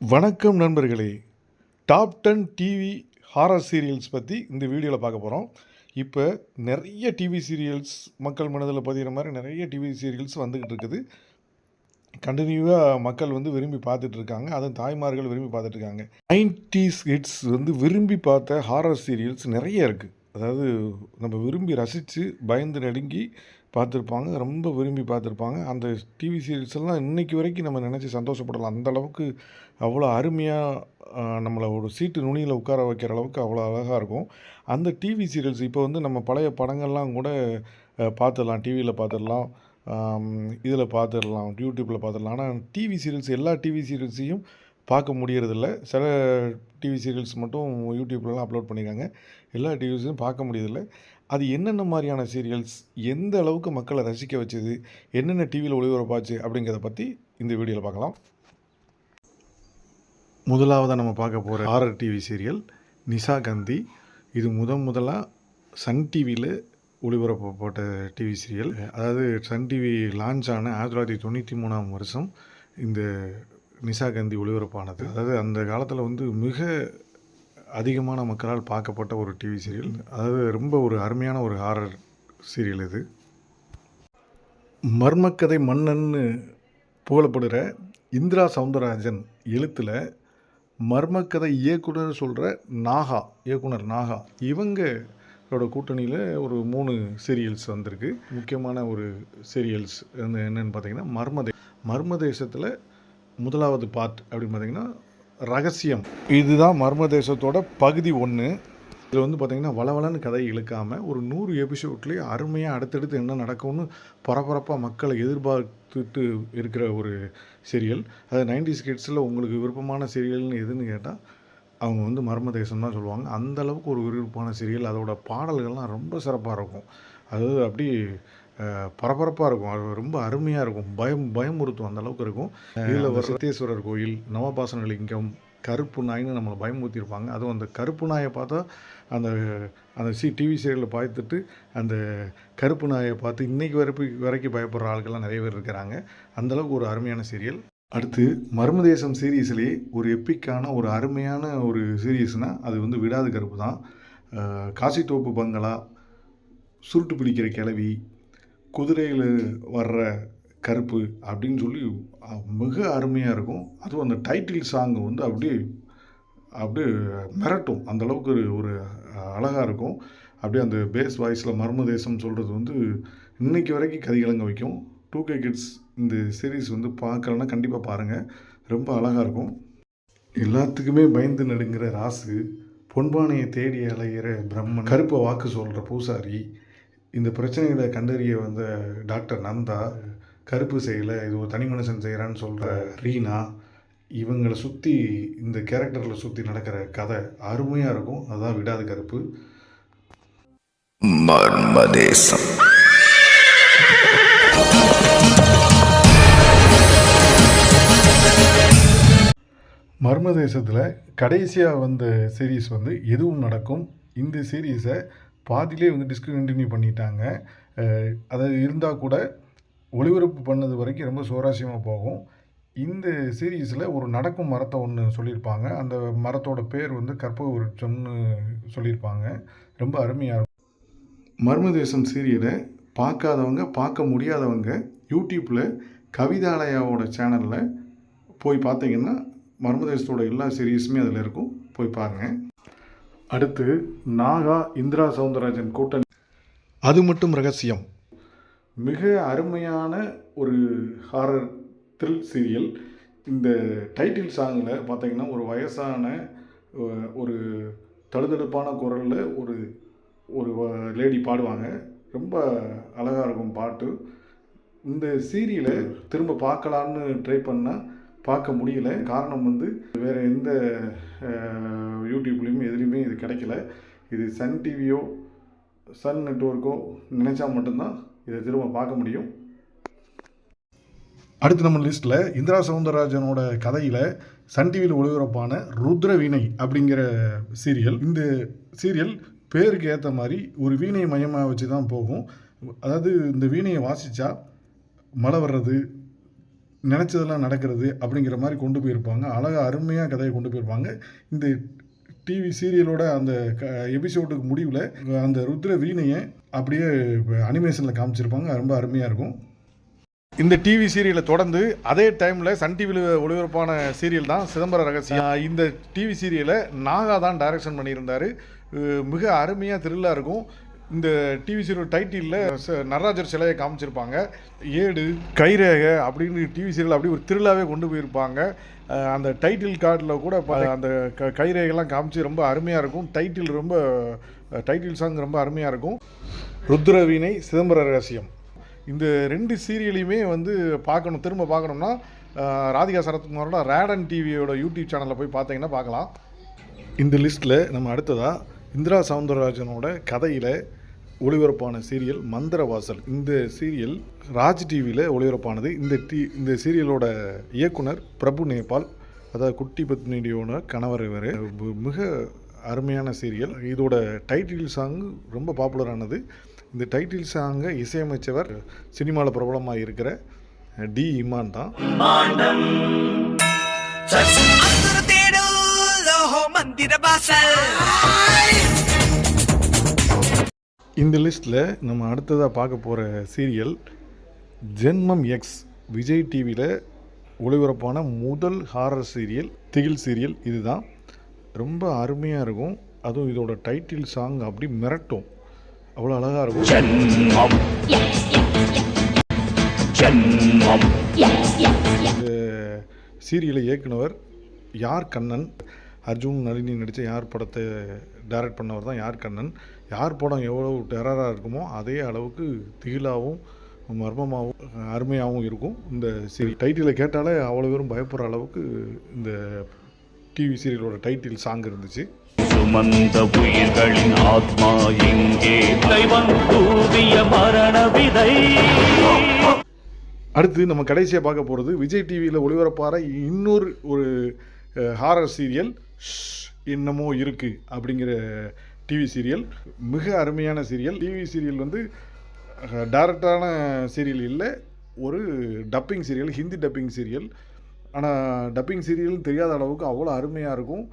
வணக்கம் நண்பர்களே. Top ten TV horror serials பற்றி இந்த வீடியோவில் பார்க்க போகிறோம் இப்போ நிறைய டிவி சீரியல்ஸ் மக்கள் மனதில் பதிகிற மாதிரி நிறைய டிவி சீரியல்ஸ் வந்துக்கிட்டு இருக்குது. கண்டினியூவாக மக்கள் வந்து விரும்பி பார்த்துட்ருக்காங்க அதுவும் தாய்மார்கள் விரும்பி பார்த்துட்ருக்காங்க நைன்டிஸ் ஹிட்ஸ் வந்து விரும்பி பார்த்த ஹாரர் சீரியல்ஸ் நிறைய இருக்குது அதாவது நம்ம விரும்பி ரசித்து பயந்து நடுங்கி பார்த்துருப்பாங்க ரொம்ப விரும்பி பார்த்துருப்பாங்க. அந்த டிவி சீரியல்ஸ் எல்லாம் இன்றைக்கி வரைக்கும் நம்ம நினச்சி சந்தோஷப்படலாம். அந்த அளவுக்கு அவ்வளோ அருமையாக நம்மளை ஒரு சீட்டு நுனியில் உட்கார வைக்கிற அளவுக்கு அவ்வளோ அழகாக இருக்கும். அந்த டிவி சீரியல்ஸ் இப்போ வந்து நம்ம பழைய படங்கள்லாம் கூட பார்த்துடலாம். டிவியில் பார்த்துடலாம். இதில் பார்த்துடலாம். யூடியூப்பில் பார்த்துடலாம். ஆனால் டிவி சீரியல்ஸ் எல்லா டிவி சீரியல்ஸையும் பார்க்க முடியறதில்ல. சில டிவி சீரியல்ஸ் மட்டும் யூடியூப்லலாம் அப்லோட் பண்ணியிருக்காங்க எல்லா டிவிஸையும் பார்க்க முடியறதில்ல. அது என்னென்ன மாதிரியான சீரியல்ஸ் எந்த அளவுக்கு மக்களை ரசிக்க வச்சது என்னென்ன டிவியில் ஒளிபரப்பாச்சு அப்படிங்கிறத பற்றி இந்த வீடியோவில் பார்க்கலாம். முதலாவதாக நம்ம பார்க்க போகிற ஆர்ஆர் டிவி சீரியல் நிசா கந்தி. இது முதன் முதலாக சன் டிவியில் ஒளிபரப்பப்பட்ட டிவி சீரியல். அதாவது சன் டிவி லான்ச் ஆன ஆயிரத்தி தொள்ளாயிரத்தி தொண்ணூற்றி மூணாம் வருஷம் இந்த நிசா கந்தி ஒளிபரப்பானது. அதாவது அந்த காலத்தில் வந்து மிக அதிகமான மக்களால் பார்க்கப்பட்ட ஒரு டிவி சீரியல் அதாவது ரொம்ப ஒரு அருமையான ஒரு ஹாரர் சீரியல் இது. மர்மக்கதை மன்னன்னு புகழப்படுகிற இந்திரா சவுந்தரராஜன் எழுத்தில் மர்மக்கதை இயக்குனர் சொல்கிற நாகா இயக்குனர் நாகா இவங்களோட கூட்டணியில் ஒரு மூணு சீரியல்ஸ் வந்திருக்கு. முக்கியமான ஒரு சீரியல்ஸ் வந்து என்னென்னு பார்த்தீங்கன்னா மர்மதே மர்மதேசத்தில் முதலாவது பார்ட் அப்படின்னு பார்த்தீங்கன்னா ரகசியம். இதுதான் மர்மதேசத்தோட பகுதி ஒன்று இதில் வந்து பார்த்திங்கன்னா வளவலன்னு கதை இழுக்காமல் ஒரு நூறு எபிசோட்லேயே அருமையாக அடுத்தடுத்து என்ன நடக்கும்னு பரபரப்பாக மக்களை எதிர்பார்த்துட்டு இருக்கிற ஒரு சீரியல் அது நைன்டிஸ் கிட்ஸில் உங்களுக்கு விருப்பமான சீரியல்னு எதுன்னு கேட்டால் அவங்க வந்து மர்மதேசம் தான் சொல்லுவாங்க. அந்தளவுக்கு ஒரு விருப்பமான சீரியல் அதோட பாடல்கள்லாம் ரொம்ப சிறப்பாக இருக்கும். அதாவது அப்படி பரபரப்பாக இருக்கும். அது ரொம்ப அருமையாக இருக்கும். பயம் பயமுறுத்தும் அந்த அளவுக்கு இருக்கும். இதில் சித்தேஸ்வரர் கோயில் நவபாசன லிங்கம் கருப்பு நாய்னு நம்மளை பயமுறுத்தியிருப்பாங்க. அதுவும் அந்த கருப்பு நாயை பார்த்தா அந்த அந்த சி டிவி சீரியலில் பார்த்துட்டு அந்த கருப்பு நாயை பார்த்து இன்னைக்கு வரைக்கும் வரைக்கும் பயப்படுற ஆட்கள்லாம் நிறைய பேர் இருக்கிறாங்க. அந்தளவுக்கு ஒரு அருமையான சீரியல். அடுத்து மர்மதேசம் சீரீஸ்லேயே ஒரு எப்பிக்கான ஒரு அருமையான ஒரு சீரீஸ்னால் அது வந்து விடாது கருப்பு தான். காசித்தோப்பு பங்களா சுருட்டு பிடிக்கிற கிளவி குதிரையில் வர்ற கருப்பு அப்படின்னு சொல்லி மிக அருமையாக இருக்கும். அதுவும் அந்த டைட்டில் சாங்கு வந்து அப்படியே அப்படியே மிரட்டும். அந்தளவுக்கு ஒரு- ஒரு அழகாக இருக்கும். அப்படியே அந்த பேஸ் வாய்ஸில் மர்ம தேசம் சொல்கிறது வந்து இன்னைக்கு வரைக்கும் கதிகலங்க வைக்கும். டூ கே கிட்ஸ் இந்த சீரீஸ் வந்து பார்க்கலன்னா கண்டிப்பாக பாருங்கள் ரொம்ப அழகாக இருக்கும். எல்லாத்துக்குமே பயந்து நடுங்கிற ராசு பொன்பானையை தேடி அலைகிற பிரம்மன் கருப்பை வாக்கு சொல்கிற பூசாரி இந்த பிரச்சனைகளை கண்டறிய வந்த டாக்டர் நந்தா கருப்பு செய்யலை இது ஒரு தனி மனுஷன் செய்கிறான்னு சொல்கிற ரீனா இவங்களை சுற்றி இந்த கேரக்டரில் சுற்றி நடக்கிற கதை அருமையாக இருக்கும். அதான் விடாது கருப்பு. மர்மதேசம். மர்மதேசத்தில் கடைசியாக வந்த சீரீஸ் வந்து எதுவும் நடக்கும். இந்த சீரீஸை பாதியிலே வந்து டிஸ்கண்டினியூ பண்ணிட்டாங்க. அதாவது இருந்தால் கூட ஒளிபரப்பு பண்ணது வரைக்கும் ரொம்ப சுவாரஸ்யமாக போகும். இந்த சீரீஸில் ஒரு நடக்கும் மரத்தை ஒன்று சொல்லியிருப்பாங்க. அந்த மரத்தோட பேர் வந்து கற்பக விருட்சம்னு சொல்லியிருப்பாங்க. ரொம்ப அருமையாக இருக்கும். மர்மதேசம் சீரியலை பார்க்காதவங்க பார்க்க முடியாதவங்க யூடியூப்பில் கவிதாலயாவோட சேனலில் போய் பார்த்தீங்கன்னா மர்மதேசத்தோட எல்லா சீரீஸுமே அதில் இருக்கும். போய் பாருங்கள் அடுத்து நாகா இந்திரா சவுந்தரராஜன் கூட்டணி. அது மட்டும் ரகசியம். மிக அருமையான ஒரு ஹாரர் த்ரில் சீரியல். இந்த டைட்டில் சாங்கில் பார்த்தீங்கன்னா ஒரு வயசான ஒரு தழுதழுப்பான குரலில் ஒரு ஒரு லேடி பாடுவாங்க. ரொம்ப அழகாக இருக்கும் பாட்டு. இந்த சீரியலை திரும்ப பார்க்கலான்னு ட்ரை பண்ணால் பார்க்க முடியல. காரணம் வந்து வேறு எந்த யூடியூப்லேயும் யூடியூப்லேயுமே எதுலேயுமே இது கிடைக்கல. இது சன் டிவியோ சன் நெட்வொர்க்கோ நினச்சா மட்டும்தான் இதை திரும்ப பார்க்க முடியும். அடுத்து நம்ம லிஸ்ட்டில் இந்திரா சவுந்தரராஜனோட கதையில் சன் டிவியில் ஒளிபரப்பான ருத்ர வீணை அப்படிங்கிற சீரியல். இந்த சீரியல் பேருக்கு ஏற்ற மாதிரி ஒரு வீணை மையமாக வச்சு தான் போகும். அதாவது இந்த வீணையை வாசித்தா மழை வர்றது நினச்சதெல்லாம் நடக்கிறது அப்படிங்கிற மாதிரி கொண்டு போயிருப்பாங்க. அழகாக அருமையாக கதையை கொண்டு போயிருப்பாங்க. இந்த டிவி சீரியலோட அந்த க எபிசோடுக்கு முடிவில் அந்த ருத்ர வீணையை அப்படியே அனிமேஷனில் காமிச்சிருப்பாங்க. ரொம்ப அருமையாக இருக்கும். இந்த டிவி சீரியலை தொடர்ந்து அதே டைமில் சன் டிவியில் ஒளிபரப்பான சீரியல் தான் சிதம்பர ரகசியம். இந்த டிவி சீரியலை நாகா தான் டைரக்ஷன் பண்ணியிருந்தார். மிக அருமையாக த்ரில்லாக இருக்கும். இந்த டிவி சீரியல் டைட்டிலில் நடராஜர் சிலையை காமிச்சிருப்பாங்க. ஏடு கைரேகை அப்படின்னு டிவி சீரியல் அப்படி ஒரு திருவிழாவே கொண்டு போயிருப்பாங்க. அந்த டைட்டில் கார்டில் கூட அந்த க கைரேகைலாம் காமிச்சு ரொம்ப அருமையாக இருக்கும். டைட்டில் ரொம்ப டைட்டில் சாங் ரொம்ப அருமையாக இருக்கும். ருத்ரவீணை சிதம்பர ரகசியம். இந்த ரெண்டு சீரியலையுமே வந்து பார்க்கணும் திரும்ப பார்க்கணும்னா ராதிகா சரத்குமாரோட ரேடன் டிவியோட யூடியூப் சேனலில் போய் பார்த்தீங்கன்னா பார்க்கலாம். இந்த லிஸ்ட்டில் நம்ம அடுத்ததாக இந்திரா சவுந்தரராஜனோட கதையில் ஒளிபரப்பான சீரியல் மந்திரவாசல். இந்த சீரியல் ராஜ் டிவியில் ஒளிபரப்பானது. இந்த டி இந்த சீரியலோட இயக்குனர் பிரபு நேபால் அதாவது குட்டி பத்னியோட கணவர் இவர். மிக அருமையான சீரியல். இதோட டைட்டில் சாங் ரொம்ப பாப்புலரானது. இந்த டைட்டில் சாங்கை இசையமைச்சவர் சினிமாவில் பிரபலமாக இருக்கிற டி இமான் தான். மந்திர இந்த லிஸ்ட்டில் நம்ம அடுத்ததாக பார்க்க போகிற சீரியல் ஜென்மம் எக்ஸ் விஜய் டிவியில் ஒளிபரப்பான முதல் ஹாரர் சீரியல் திகில் சீரியல் இதுதான். ரொம்ப அருமையாக இருக்கும். அதுவும் இதோட டைட்டில் சாங் அப்படி மிரட்டும். அவ்வளோ அழகாக இருக்கும். இந்த சீரியலை இயக்குனவர் யார் கண்ணன்? அர்ஜுன் நளினி நடித்த யார் படத்தை டைரக்ட் பண்ணவர் தான் யார் கண்ணன்? யார் படம் எவ்வளோ டெரராக இருக்குமோ அதே அளவுக்கு திகிலாகவும் மர்மமாகவும் அருமையாகவும் இருக்கும் இந்த சீரி டைட்டிலை கேட்டாலே அவ்வளோ பேரும் பயப்படுற அளவுக்கு இந்த டிவி சீரியலோட டைட்டில் சாங் இருந்துச்சு. சுமந்த உயிர்களின் ஆத்மா எங்கே தெய்வம் தூவிய மரண விதை. அடுத்து நம்ம கடைசியாக பார்க்க போகிறது விஜய் டிவியில் ஒளிபரப்பார இன்னொரு ஒரு ஹாரர் சீரியல் என்னமோ இருக்குது அப்படிங்கிற டிவி சீரியல் மிக அருமையான சீரியல் டிவி சீரியல் வந்து டைரக்டான சீரியல் இல்லை ஒரு dubbing serial Hindi dubbing serial ஆனால் டப்பிங் சீரியல் தெரியாத அளவுக்கு அவ்வளோ அருமையாக இருக்கும்.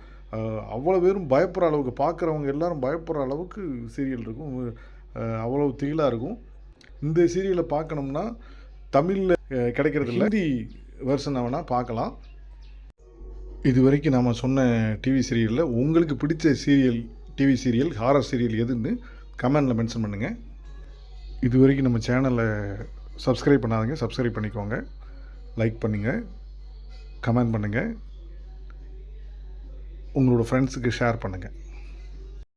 அவ்வளோ பேரும் பயப்படுற அளவுக்கு பார்க்குறவங்க எல்லாரும் பயப்படுற அளவுக்கு சீரியல் இருக்கும். அவ்வளோ திகிலாக இருக்கும். இந்த சீரியலை பார்க்கணும்னா தமிழில் கிடைக்கிறது இல்ல ஹிந்தி வெர்ஷனை வேணால் பார்க்கலாம். இது வரைக்கும் நாம் சொன்ன டிவி சீரியலில் உங்களுக்கு பிடிச்ச serial TV serial horror serial எதுன்னு கமெண்டில் மென்ஷன் பண்ணுங்கள் இது வரைக்கும் நம்ம சேனலை சப்ஸ்கிரைப் பண்ணாதுங்க. சப்ஸ்கிரைப் பண்ணிக்கோங்க. லைக் பண்ணுங்கள் கமெண்ட் பண்ணுங்கள் உங்களோட ஃப்ரெண்ட்ஸுக்கு ஷேர் பண்ணுங்கள்